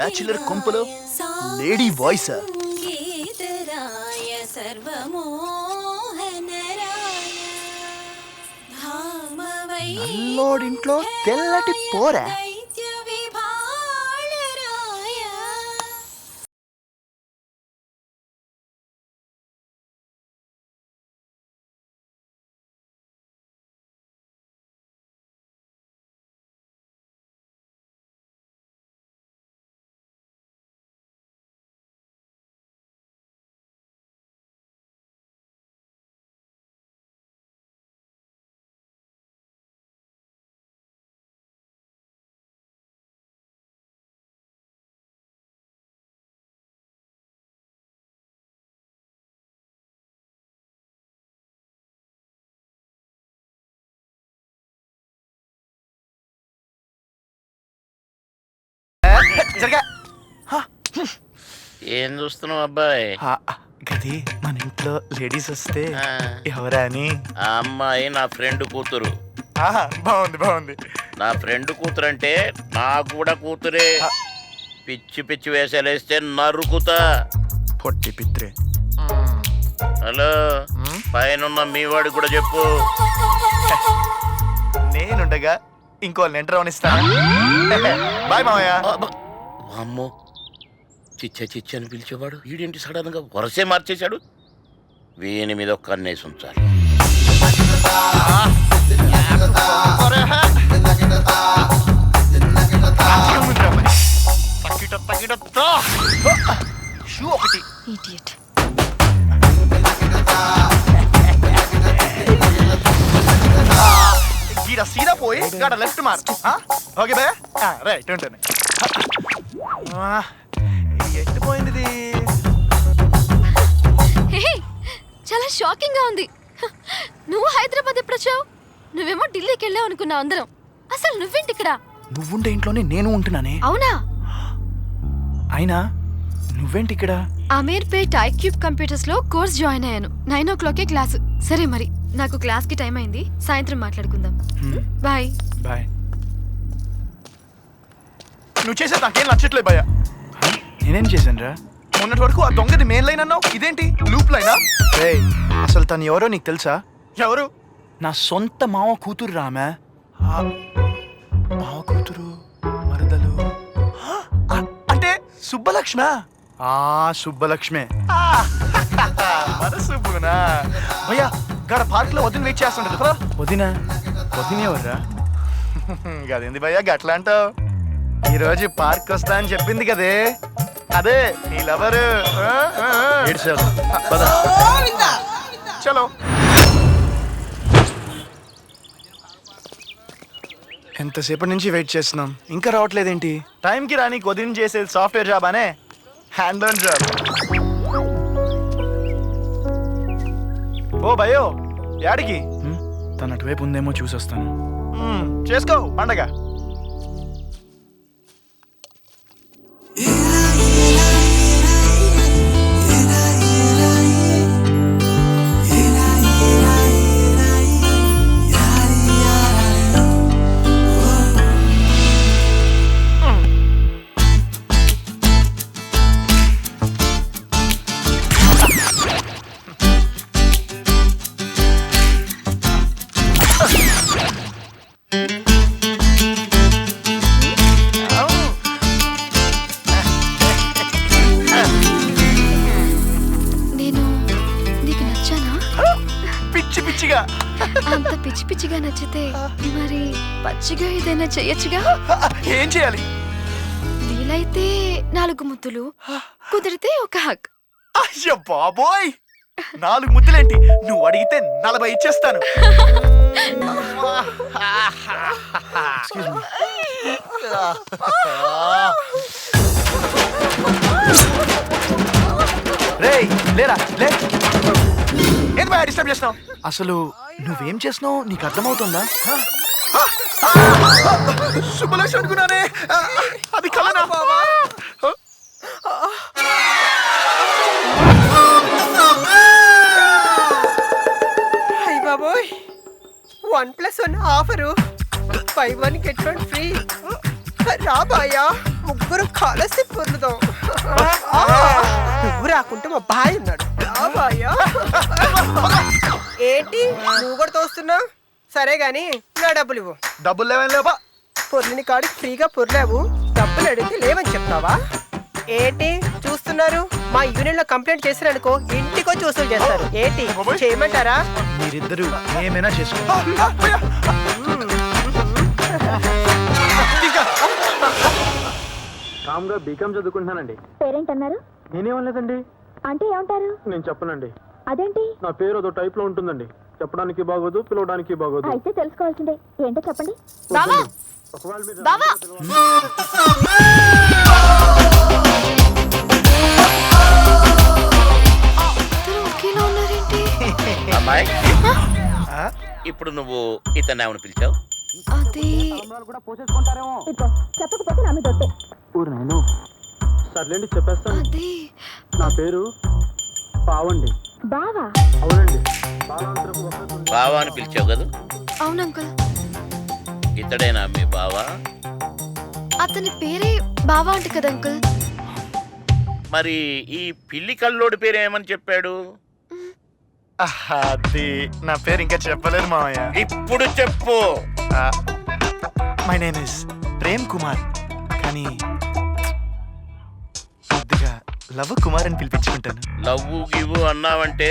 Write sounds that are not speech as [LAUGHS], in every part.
Bachelor కొంపలో lady voice? నల్లోడింట్లో తెల్లటి పోరా? జరగా ఏం చూస్తున్నావు అబ్బాయి? గది మన ఇంట్లో లేడీస్ వస్తే ఎవరా అని. ఆ అమ్మాయి నా ఫ్రెండ్ కూతురు. బాగుంది బాగుంది. నా ఫ్రెండ్ కూతురు అంటే నా కూడా కూతురే. పిచ్చి పిచ్చి వేషాలు వేస్తే నరుకుతా. పొట్టి పిత్రే. హలో పైన మీ వాడికి కూడా చెప్పు. నేనుండగా ఇంకో లెంటర్ అవనిస్తా బాయ్ మామయ్య వామ్మో. చిచ్చ చిచ్చ అని పిలిచేవాడు. వీడేంటి సడన్గా వరసే మార్చేశాడు? వీని మీద ఒక్క కన్నేసి ఉంచాలి. తక్కిట తక్కిట తా. షూ ఒకటి ఇడియట్ గీడ సీదా పోయి గడ లెఫ్ట్ మార్. ఓకే బే రైట్ ఉంటుంది చాలా షాకింగ్గా ఉంది. నువ్వు హైదరాబాద్ ఎప్పుడు వచ్చావు నువ్వేమో ఢిల్లీకి వెళ్ళావు అనుకున్నావు అందరం. అసలు నువ్వేంటి ఇక్కడ? నువ్వుండే ఇంట్లోనే నేను ఉంటున్నానే. అవునా? అయినా నువ్వేంటి ఇక్కడ? అమీర్పేట్ ఐక్యూబ్ కంప్యూటర్స్లో కోర్స్ జాయిన్ అయ్యాను. నైన్ ఓ క్లాకే క్లాస్. సరే మరి నాకు క్లాస్కి టైం అయింది. సాయంత్రం మాట్లాడుకుందాం. బాయ్. బాయ్. నువ్వు చేసేది నాకేం నచ్చట్లేదు భయ్యా. నేనేం చేశాను రా మొన్నటి వరకు ఆ దొంగది మెయిన్ లైన్ అన్నావు? ఇదేంటి? లూప్ లైనా అసలు తను ఎవరో నీకు తెలుసా? ఎవరు? నా సొంత మావ కూతురు రామే మావ కూతురు మరదలు. అంటే సుబ్బలక్ష్మ? ఆ సుబ్బలక్ష్మే. సుబ్బునా భయ్యా గడ పార్క్లో వదిన వెయిట్ చేస్తుంటది. కదా వదిన? వదిన ఎవర్రా? [LAUGHS] గదేంది భయ్యా గట్లా అంటావు? ఈరోజు పార్క్ వస్తా అని చెప్పింది కదే. అదే నీ లవరు చలో. ఎంతసేపటి నుంచి వెయిట్ చేస్తున్నాం? ఇంకా రావట్లేదేంటి? టైంకి రాని వదిన చేసేది సాఫ్ట్వేర్ జాబ్ అనే? హ్యాండ్ ఆన్ జాబ్ ఓ భయో యాడికి? తన అటువైపు ఉందేమో చూసొస్తాను. చేసుకో పండగ. అంత పిచ్చి పిచ్చిగా నచ్చితే మరి పచ్చిగా ఏదైనా చెయ్యొచ్చుగా ఏం చేయాలి? వీలైతే నాలుగు ముద్దులు కుదిరితే ఒక హక్ అయ్యో బాబోయ్! నాలుగు ముద్దులేంటి? నువ్వు అడిగితే నలభై ఇచ్చేస్తాను. రేయ్ లేరా లే. ఏంటి బాగా డిస్టర్బ్ చేస్తున్నావు? అసలు నువ్వేం చేస్తున్నావు? నీకు అర్థమవుతుందా? శుభలక్ష్మి అనుకున్నానే. అది కలనా? బాబోయ్. One plus one offer. Five one get one free. రాబాయా ముగ్గురు కలిసి పొందుదాం నువ్వు రాకుంటే మా బాయ్ ఉన్నాడు. రాబాయా ఏంటి? నువ్వు కూడా తోస్తున్నావు? సరే గాని నా డబ్బులు ఇవ్వు. డబ్బులు లేవని లేవా? పొర్లిని కాడికి ఫ్రీగా పొర్లావు. డబ్బులు అడిగితే లేవని చెప్తావా? ఏంటి? చూస్తున్నారు? మా యూనియన్లో కంప్లైంట్ చేసిరనుకో ఇంటికో వసూలు చేస్తారు. ఏంటి? చేయమంటారా? మీరిద్దరు ఏమైనా చేసుకో కామ్గా బీకామ్ చదువుకుంటున్నానండి. పేరెంట్ అన్నారు నేనేమనలేదండి అంటే ఏమంటారు? నేను చెప్పనండి. అదేంటి? నా పేరు అదో టైప్లో ఉంటుందండి. చెప్పడానికి బాగోదు పిలవడానికి బాగోదు. అయితే తెలుసుకోవాల్సిందే. ఏంటో చెప్పండి. బావా! ఒకవేళ మీరు బావా! ఇద్దరు ఒకేలా ఉన్నారేంటి? అమ్మాయి ఆ? ఇప్పుడు నువ్వు ఇతన్ని ఏమని పిలిచావు? అది ఇదిగో చెప్పకపోతే నా మీద ఒట్టే. ఊరు నేను. సర్లేండి చెప్పేస్తాను. అది నా పేరు పావండి. బావా? అని పిలిచావు కదా? అవును అంకుల్. ఇతడేనా మీ బావా? అతని పేరే బావా అంట కదా అంకుల్. మరి ఈ పిల్లి కల్లోడి పేరు ఏమని చెప్పాడు? ఆహా, అది నా పేరు ఇంకా చెప్పలేదు మామయ్య ఇప్పుడు చెప్పు. My name is Prem Kumar కానీ లవ్ కుమార్ అని పిలిపించుకుంటాను లవ్వు గివ్వు అన్నావంటే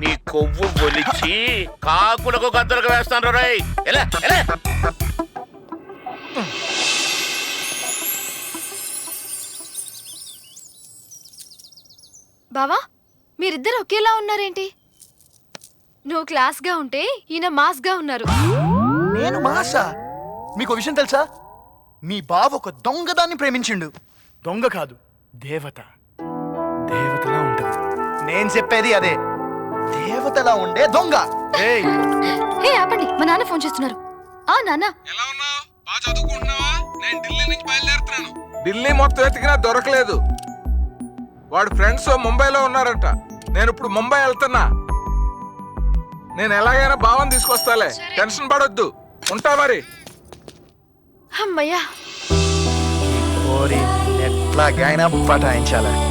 నీ కొవ్వు ఒలిచి కాకులకు గద్దలకు వేస్తాను రై ఎలా? ఎలా? బావా మీరిద్దరు ఒకేలా ఉన్నారేంటి? నువ్వు క్లాస్గా ఉంటే ఈయన మాస్గా ఉన్నారు. నేను మాసా? మీకు విషయం తెలుసా? మీ బావ ఒక దొంగదాన్ని ప్రేమించిండు. దొంగ కాదు దేవత. నేను చెప్పేది అదే. దేవతలా ఉండే దొంగ. ఏయ్. హే ఆపండి. మా నాన్న ఫోన్ చేస్తున్నారు. ఆ నాన్న. ఎలా ఉన్నావు? బాగా చదువుకుంటున్నావా? నేను ఢిల్లీ నుంచి బయలుదేరుతున్నాను. ఢిల్లీ మొత్తం వెతికినా దొరకలేదు. వాడు ఫ్రెండ్స్ ముంబైలో ఉన్నారంట. నేను ఇప్పుడు ముంబై వెళ్తున్నా. నేను ఎలాగైనా భావం తీసుకొస్తాలే. టెన్షన్ పడొద్దు. ఉంటా మరి. అమ్మయ్యా. ఓరి ఎట్లాగైనా పటాయించాలి.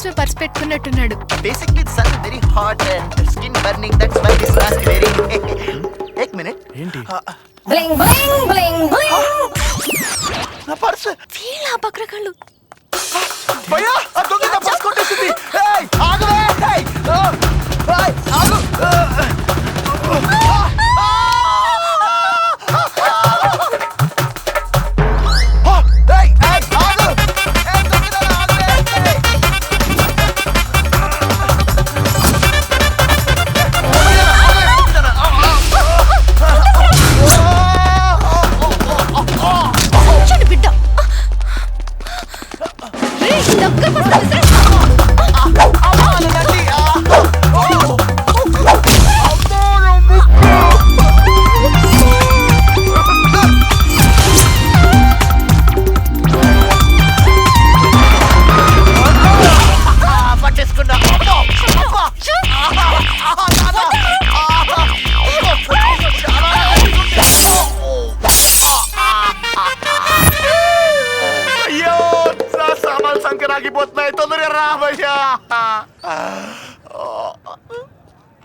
కోసమే పర్స్ పెట్టుకున్నట్టున్నాడు very hot and the skin burning that's why this mask wearing एक minute ఏంటి Bling, bling, bling, bling. నా పర్స్ వీళ్ళ భయ్యా ఆ దొంగ నా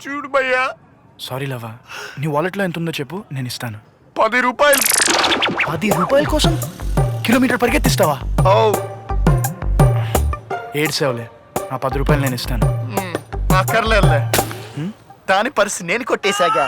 చూడు భయ్యా. సారీ లవా నీ వాలెట్లో ఎంత ఉందో చెప్పు నేను ఇస్తాను. పది రూపాయలు. పది రూపాయల కోసం కిలోమీటర్ పరిగెత్తిస్తావా? ఓ ఏడ్సేవలే నా పది రూపాయలు నేను ఇస్తాను. అక్కర్లేదులే. దాని పరిస్థితి నేను కొట్టేశాగా.